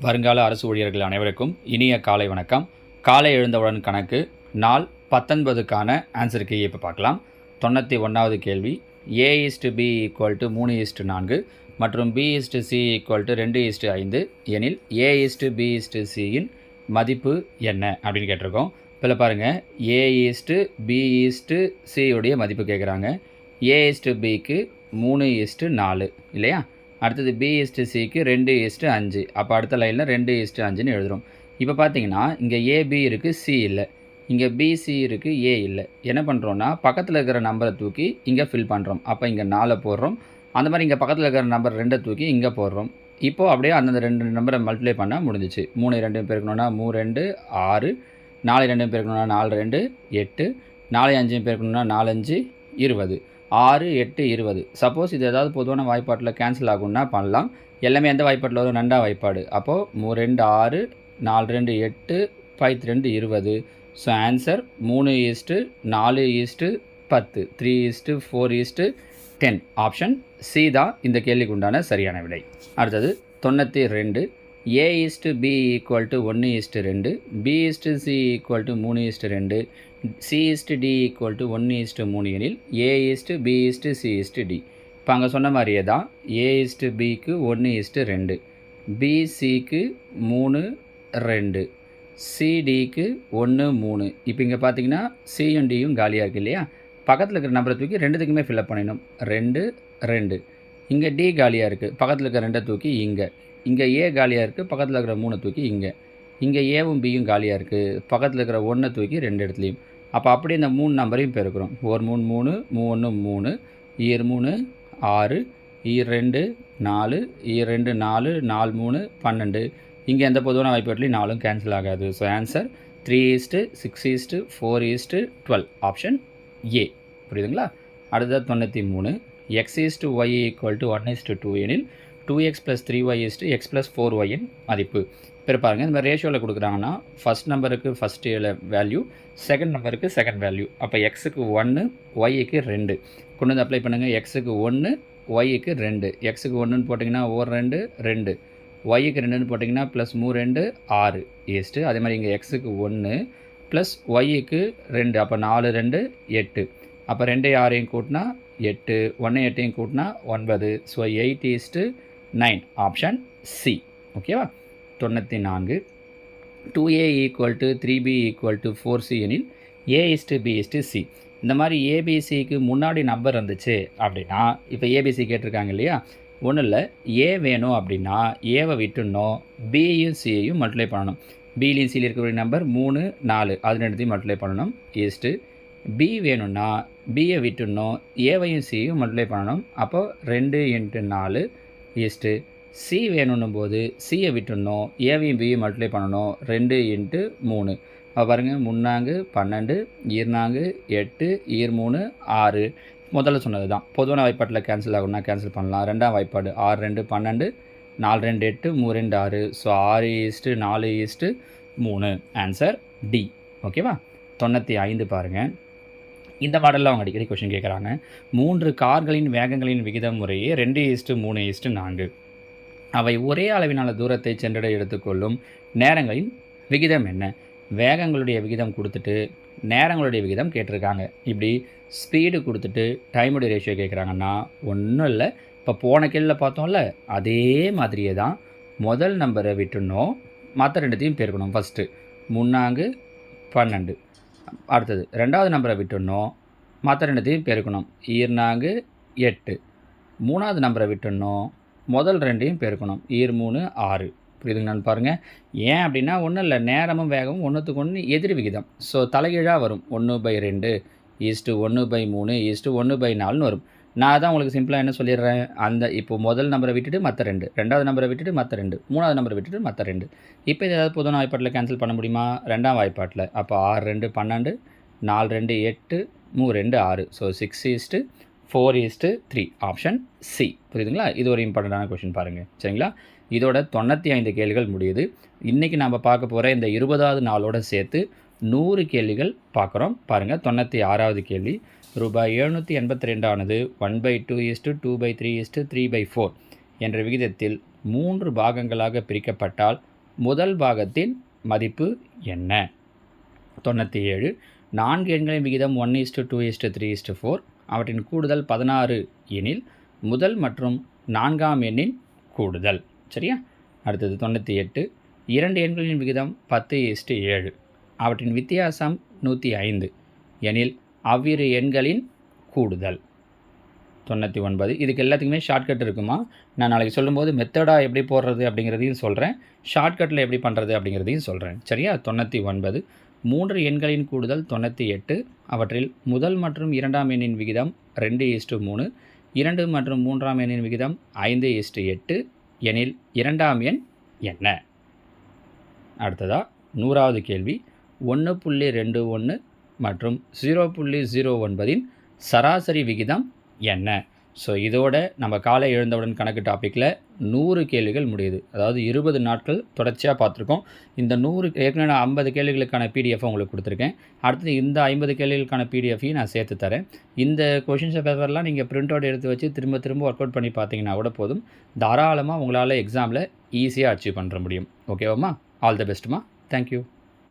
வருங்கால அரசு ஊழியர்கள் அனைவருக்கும் இனிய காலை வணக்கம் காலை எழுந்தவுடன் கணக்கு நாள் பத்தொன்பதுக்கான ஆன்சருக்கு இப்போ பார்க்கலாம் தொண்ணூற்றி ஒன்றாவது கேள்வி A is to B equal to மூணு இஸ்டு நான்கு மற்றும் B is to C equal to ரெண்டு இஸ்டு ஐந்து எனில் A is to B is to சியின் மதிப்பு என்ன அப்படின்னு கேட்டிருக்கோம் இதில் பாருங்கள் A is to B is to சியுடைய மதிப்பு கேட்குறாங்க ஏ இஸ்டு பிக்கு மூணு ஈஸ்ட்டு நாலு இல்லையா அடுத்தது பி ஈஸ்ட்டு சிக்கு ரெண்டு இஸ்ட்டு அஞ்சு. அப்போ அடுத்த லைனில் ரெண்டு இஸ்ட்டு அஞ்சுன்னு எழுதுறோம். இப்போ பார்த்தீங்கன்னா இங்கே ஏபி இருக்குது சி இல்லை. இங்கே பிசி இருக்குது ஏ இல்லை. என்ன பண்ணுறோன்னா பக்கத்தில் இருக்கிற நம்பரை தூக்கி இங்கே ஃபில் பண்ணுறோம் அப்போ இங்கே நாலை போடுறோம். அந்த மாதிரி இங்கே பக்கத்தில் இருக்கிற நம்பர் ரெண்டை தூக்கி இங்கே போடுறோம். இப்போது அப்படியே அந்தந்த ரெண்டு நம்பரை மல்டிப்ளை பண்ணால் முடிஞ்சிச்சு. மூணு ரெண்டு பெருக்கணும்னா மூணு ரெண்டு ஆறு. நாலு ரெண்டு பெருக்கணும்னா நாலு ரெண்டு எட்டு. நாலு அஞ்சு பெருக்கணும்னா நாலஞ்சு இருபது. ஆறு எட்டு இருபது. சப்போஸ் இது ஏதாவது பொதுவான வாய்ப்பாட்டில் கேன்சல் ஆகும்னா பண்ணலாம். எல்லாமே எந்த வாய்ப்பாட்டில் வரும்? ரெண்டாம் வாய்ப்பாடு. அப்போது மூ ரெண்டு ஆறு நாலு ரெண்டு எட்டு பைத் ரெண்டு இருபது. ஸோ ஆன்சர் மூணு ஈஸ்ட்டு நாலு ஈஸ்ட்டு பத்து. Three is to four is to ten option C தான் இந்த கேள்விக்கு உண்டான சரியான விடை. அடுத்தது தொண்ணூற்றி ரெண்டு. A is to B equal to ஒன்று ஈஸ்ட்டு ரெண்டு. B is to C equal to மூணு ஈஸ்ட்டு ரெண்டு. C is to D equal to one is to மூணு எனில் A is to B is to C is to D இப்போ அங்கே சொன்ன மாதிரியே தான் ஏ இஸ்டு பிக்கு ஒன்று இஸ்ட்டு ரெண்டு. பிசிக்கு மூணு ரெண்டு. சிடிக்கு ஒன்று மூணு. இப்போ இங்கே பார்த்தீங்கன்னா சியும் டியும் காலியாக இருக்குது இல்லையா? பக்கத்தில் இருக்கிற நம்பரை தூக்கி ரெண்டுத்துக்குமே ஃபில்அப் பண்ணிடணும். ரெண்டு ரெண்டு. இங்கே டி காலியாக இருக்குது பக்கத்தில் இருக்கிற ரெண்டை தூக்கி இங்கே. இங்கே ஏ காலியாக இருக்குது பக்கத்தில் இருக்கிற மூணை தூக்கி இங்கே. இங்கே ஏவும் பியும் காலியாக இருக்குது. பக்கத்தில் இருக்கிற ஒன்றை தூக்கி ரெண்டு இடத்துலையும். அப்போ அப்படியே இந்த மூணு நம்பரையும் பெருக்கிறோம். ஒரு மூணு மூணு மூணு மூணு ஈர் மூணு ஆறு ஈர் ரெண்டு நாலு ஈர் ரெண்டு நாலு நாலு மூணு பன்னெண்டு. இங்கே எந்த பொதுவான வாய்ப்பாட்லையும் நாலும் கேன்சல் ஆகாது. So answer three is to six is to four is to twelve option A புரியுதுங்களா? அடுத்தது தொண்ணூற்றி மூணு. X is to Y equal to one is to two எனில் two X plus three Y is to X plus four ஒய்யின் மதிப்பு. பேர் பாருங்கள் இந்த மாதிரி ரேஷியோவில் கொடுக்குறாங்கன்னா ஃபஸ்ட் நம்பருக்கு ஃபஸ்ட்டு வேல்யூ செகண்ட் நம்பருக்கு செகண்ட் வேல்யூ அப்போ எக்ஸுக்கு ஒன்று ஒய்க்கு ரெண்டு. கொண்டு வந்து அப்ளை பண்ணுங்கள் எக்ஸுக்கு ஒன்று ஒய்க்கு ரெண்டு. எக்ஸுக்கு ஒன்றுன்னு போட்டிங்கன்னா ஒரு ரெண்டு ரெண்டு. ஒய்க்கு ரெண்டுன்னு போட்டிங்கன்னா ப்ளஸ் மூ ரெண்டு ஆறு. ஈஸ்ட்டு அதே மாதிரி இங்கே எக்ஸுக்கு ஒன்று ப்ளஸ் ஒய்க்கு ரெண்டு. அப்போ நாலு ரெண்டு எட்டு. அப்போ ரெண்டு ஆறையும் கூட்டினா எட்டு. ஒன்று எட்டையும் கூட்டினா ஒன்பது. So eight is to nine option C ஓகேவா தொண்ணூற்றி நான்கு. Two A equal to three B equal to four C எனில் A is to B is to C இந்த மாதிரி ஏபிசிக்கு முன்னாடி நம்பர் இருந்துச்சு அப்படின்னா இப்போ ஏபிசி கேட்டிருக்காங்க இல்லையா? ஒன்றும் இல்லை ஏ வேணும் அப்படின்னா ஏவை விட்டுணும் பியும் சியையும் மல்டிப்ளை பண்ணணும். பிலையும் சியில் இருக்கக்கூடிய நம்பர் மூணு நாலு. அது ரெண்டுத்தையும் மல்டிப்ளை பண்ணணும். ஈஸ்ட்டு பி வேணும்னா பியை விட்டுணும் ஏவையும் சியையும் மல்டிப்ளை பண்ணணும். அப்போது ரெண்டு இன்ட்டு நாலு ஈஸ்ட்டு சி வேணும்னும் போது சியை விட்டுடணும் ஏவையும் பியும் மல்டிப்ளை பண்ணணும் ரெண்டு இன்ட்டு மூணு. அப்போ பாருங்கள் முன்னாங்கு பன்னெண்டு ஈர்நாங்கு எட்டு ஈர் மூணு ஆறு. முதல்ல சொன்னது தான் பொதுவான வாய்ப்பாட்டில் கேன்சல் ஆகும்னா கேன்சல் பண்ணலாம். ரெண்டாம் வாய்ப்பாடு ஆறு ரெண்டு பன்னெண்டு நாலு ரெண்டு எட்டு மூணு ரெண்டு ஆறு. ஸோ ஆறு ஈஸ்ட்டு நாலு ஈஸ்ட்டு மூணு. ஆன்சர் டி ஓகேவா தொண்ணூற்றி ஐந்து பாருங்கள் இந்த மாடலில் அவங்க அடிக்கடி கொஷின் கேட்குறாங்க மூன்று கார்களின் வேகங்களின் விகிதம் முறையே ரெண்டு ஈஸ்ட்டு மூணு ஈஸ்ட்டு நான்கு. அவை ஒரே அளவிலான தூரத்தை சென்றடை எடுத்துக்கொள்ளும் நேரங்களின் விகிதம் என்ன? வேகங்களுடைய விகிதம் கொடுத்துட்டு நேரங்களுடைய விகிதம் கேட்டிருக்காங்க. இப்படி ஸ்பீடு கொடுத்துட்டு டைமுடைய ரேஷியோ கேட்குறாங்கன்னா ஒன்றும் இல்லை. இப்போ போன கேள்வியில் பார்த்தோம்ல அதே மாதிரியே தான் முதல் நம்பரை விட்டுணும். மற்ற ரெண்டுத்தையும் பெருக்கணும் ஃபஸ்ட்டு முன்னாங்கு பன்னெண்டு. அடுத்தது ரெண்டாவது நம்பரை விட்டுணும். மற்ற ரெண்டுத்தையும் பெருக்கணும். ஈர்னாங்கு எட்டு. மூணாவது நம்பரை விட்டுணும். முதல் ரெண்டையும் பெருக்கணும். ஈர் மூணு ஆறு. புரியுதுங்களான்னு பாருங்கள் ஏன் அப்படின்னா ஒன்றும் இல்லை. நேரமும் வேகமும் ஒன்றுத்துக்கு ஒன்று எதிர் விகிதம். ஸோ தலைகீழாக வரும். ஒன்று பை ரெண்டு ஈஸ்ட்டு ஒன்று பை மூணு ஈஸ்ட்டு ஒன்று பை நாலுன்னு வரும். நான் தான் உங்களுக்கு சிம்பிளாக என்ன சொல்லிடுறேன்? அந்த இப்போ முதல் நம்பரை விட்டுட்டு மற்ற ரெண்டு. ரெண்டாவது நம்பரை விட்டுட்டு மற்ற ரெண்டு. மூணாவது நம்பரை விட்டுட்டு மற்ற ரெண்டு. இப்போ இது ஏதாவது பொதுவான வாய்ப்பாட்டில் கேன்சல் பண்ண முடியுமா? ரெண்டாம் வாய்ப்பாட்டில். அப்போ ஆறு ரெண்டு பன்னெண்டு நாலு ரெண்டு எட்டு மூ ரெண்டு ஆறு. So six is to four is to three option C புரியுதுங்களா? இது ஒரு இம்பார்ட்டண்ட்டான கொஷின் பாருங்கள் சரிங்களா? இதோட தொண்ணூற்றி ஐந்து கேள்விகள் முடியுது. இன்றைக்கி நம்ம பார்க்க போகிற இந்த இருபதாவது நாளோட சேர்த்து நூறு கேள்விகள் பார்க்குறோம். பாருங்கள் தொண்ணூற்றி ஆறாவது கேள்வி. ரூபாய் எழுநூற்றி எண்பத்தி ரெண்டானது one by two is to two by three is to three by four என்ற விகிதத்தில் மூன்று பாகங்களாக பிரிக்கப்பட்டால் முதல் பாகத்தின் மதிப்பு என்ன? தொண்ணூற்றி ஏழு. நான்கு எண்களின் விகிதம் one is to two is to three is to four அவற்றின் கூடுதல் பதினாறு எனில் முதல் மற்றும் நான்காம் எண்ணின் கூடுதல். சரியா? அடுத்தது தொண்ணூற்றி எட்டு. இரண்டு எண்களின் விகிதம் பத்து இஸ்டு ஏழு. அவற்றின் வித்தியாசம் நூற்றி ஐந்து. எனில் அவ்விரு எண்களின் கூடுதல். தொண்ணூற்றி ஒன்பது. இதுக்கு எல்லாத்துக்குமே ஷார்ட்கட் இருக்குமா? நான் நாளைக்கு சொல்லும்போது மெத்தடாக எப்படி போடுறது அப்படிங்கிறதையும் சொல்கிறேன் ஷார்ட்கட்டில் எப்படி பண்ணுறது அப்படிங்கிறதையும் சொல்கிறேன் சரியா? தொண்ணூற்றி ஒன்பது. மூன்று எண்களின் கூடுதல் தொண்ணூற்றி எட்டு அவற்றில் முதல் மற்றும் இரண்டாம் எண்ணின் விகிதம் ரெண்டு இஸ்டு மூணு இரண்டு மற்றும் மூன்றாம் எண்ணின் விகிதம் ஐந்து இஸ்டு எட்டு எனில் இரண்டாம் எண் என்ன? அடுத்ததா நூறாவது கேள்வி. ஒன்று புள்ளி ரெண்டு ஒன்று மற்றும் ஜீரோ புள்ளி ஜீரோ ஒன்பதின் சராசரி விகிதம் என்ன? ஸோ இதோட நம்ம காலை எழுந்தவுடன் கணக்கு டாப்பிக்கில் நூறு கேள்விகள் முடியுது. அதாவது இருபது நாட்கள் தொடர்ச்சியாக பார்த்துருக்கோம். இந்த நூறு ஏற்கனவே நான் ஐம்பது கேள்விகளுக்கான பிடிஎஃப் உங்களுக்கு கொடுத்துருக்கேன். அடுத்து இந்த ஐம்பது கேள்விகளுக்கான பிடிஎஃபையும் நான் சேர்த்து தரேன். இந்த கொஷின்ஸ் பேப்பர்லாம் நீங்கள் பிரிண்ட் அவுட் எடுத்து வச்சு திரும்ப திரும்ப ஒர்க் அவுட் பண்ணி பார்த்தீங்கன்னா கூட போதும். தாராளமாக உங்களால் எக்ஸாமில் ஈஸியாக அச்சீவ் பண்ணுற முடியும். ஓகேவாம்மா ஆல் த பெஸ்ட்டுமா தேங்க்யூ